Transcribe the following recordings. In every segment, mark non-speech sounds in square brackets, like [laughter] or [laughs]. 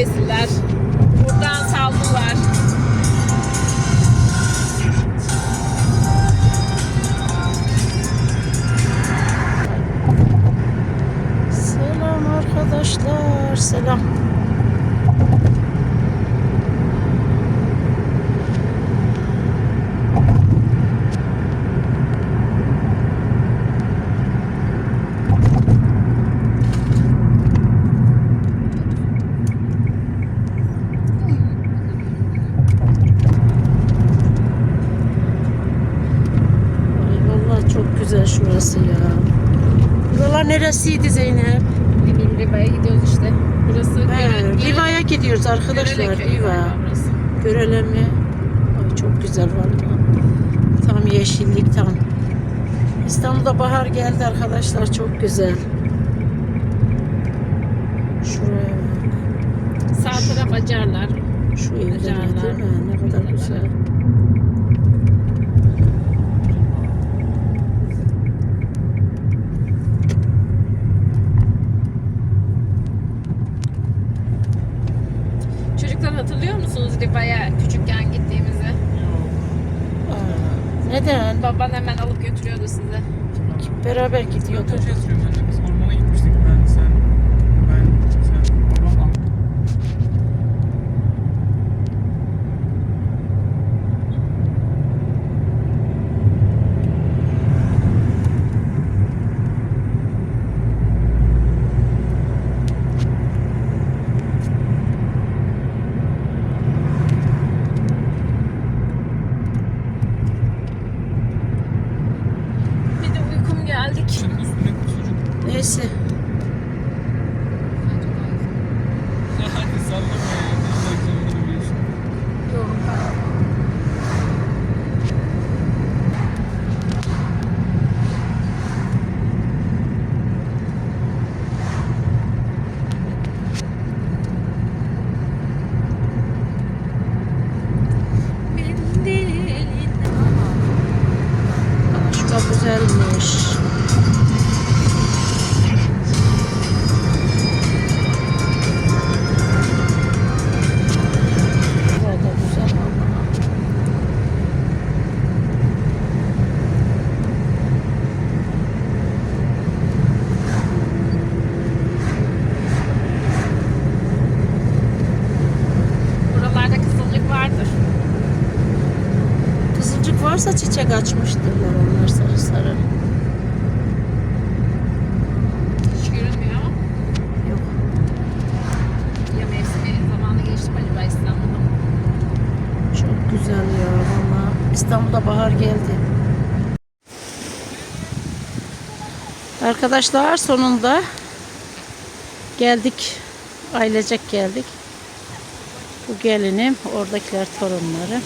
kestiler. Neresiydi Zeynep? Ne bileyim Riva'ya gidiyoruz işte. Burası He, Riva'ya gidiyoruz arkadaşlar. Görele Riva. mi? Ay çok güzel vallahi. Tam yeşillik tam. İstanbul'da bahar geldi arkadaşlar. Çok güzel. Şuraya bak. Sağ taraf acarlar. Şu evler değil mi? Ne kadar güzel. Musunuz Riva'ya küçükken gittiğimizi? Aa, neden? Baban hemen alıp götürüyordu sizi. Beraber gidiyorduk. Yazıyorum varsa çiçek açmıştırlar onlar sarı sarı. Hiç görünmüyor ama. Yok. Ya mevsimi zamanı geçti mi acaba İstanbul'da? Çok güzel ya valla. İstanbul'da bahar geldi. Arkadaşlar sonunda geldik. Ailecek geldik. Bu gelinim, oradakiler torunları.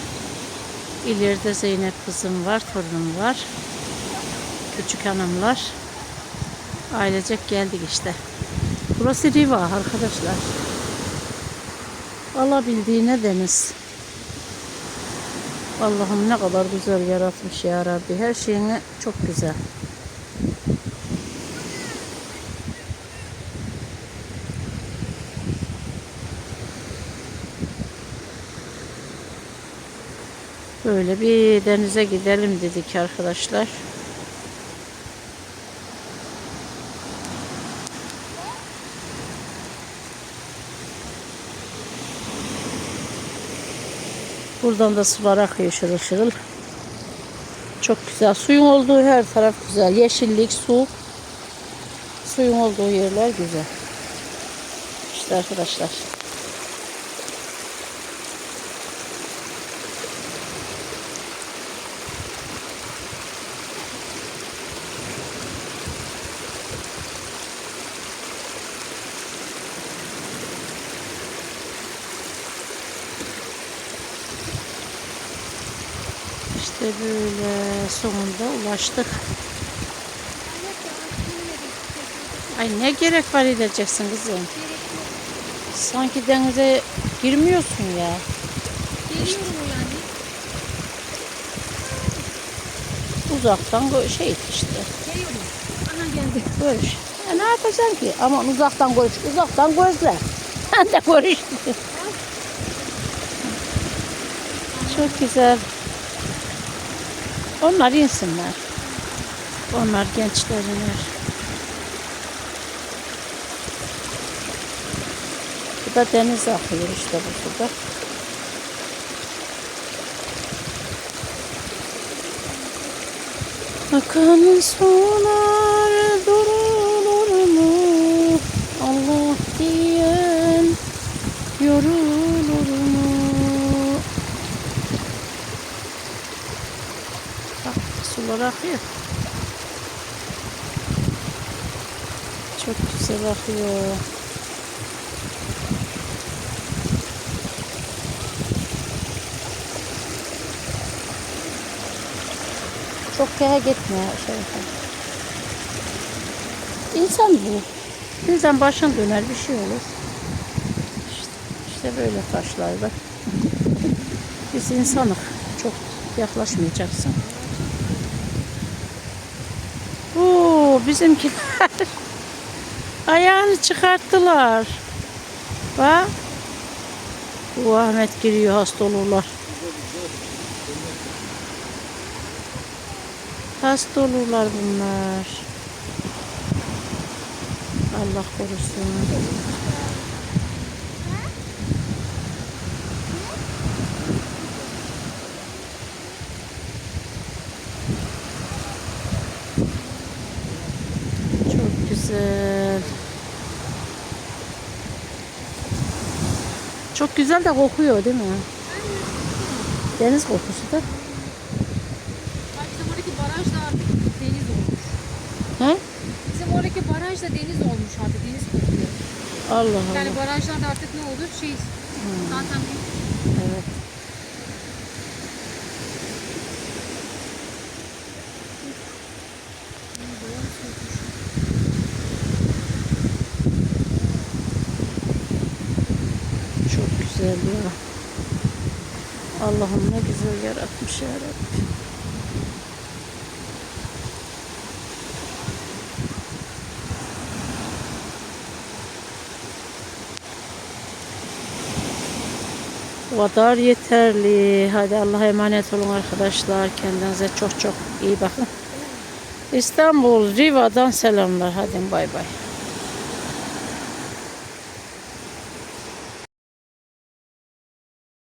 İleride Zeynep kızım var, torunum var. Küçük hanımlar. Ailecek geldik işte. Burası Riva arkadaşlar. Alabildiğine deniz. Allah'ım ne kadar güzel yaratmış ya Rabbi. Her şeyini çok güzel. Böyle bir denize gidelim dedik arkadaşlar. Buradan da sular akıyor şırıl şırıl. Çok güzel. Suyun olduğu her taraf güzel. Yeşillik, su. Suyun olduğu yerler güzel. İşte arkadaşlar. İşte böyle sonunda ulaştık. Ay ne gerek var edeceksin kızım? Sanki denize girmiyorsun ya. Geliyorum yani. Uzaktan şey işte. Ana geldi. Görüş. Ya ne yapacaksın ki? Ama uzaktan görüş. Uzaktan gözle. Sen [laughs] de görüştün. Çok güzel. Onlar insinler. Onlar gençlerinler. Bu da deniz akıyor işte bu suda. Akan sular sular akıyor. Çok güzel akıyor. Çok kaya gitme şey. İnsan bu. İnsan başın döner bir şey olur. İşte, işte böyle taşlarda. Biz insanız. Çok yaklaşmayacaksın. Bizimkiler ayağını çıkarttılar. Bak. Bu Ahmet giriyor hasta olurlar. Hasta olurlar bunlar. Allah korusun. Çok güzel. Çok güzel de kokuyor değil mi? Deniz kokusu da. Bizim oradaki baraj da artık deniz olmuş. He? Bizim oradaki baraj da deniz olmuş artık. Deniz kokuyor. Allah Allah. Yani barajlarda artık ne olur? Şey zaten Evet. Çok güzel ya. Allah'ım ne güzel yaratmış ya Rabbi. Bu yeterli. Hadi Allah'a emanet olun arkadaşlar. Kendinize çok çok iyi bakın. İstanbul Riva'dan selamlar. Hadi bay bay.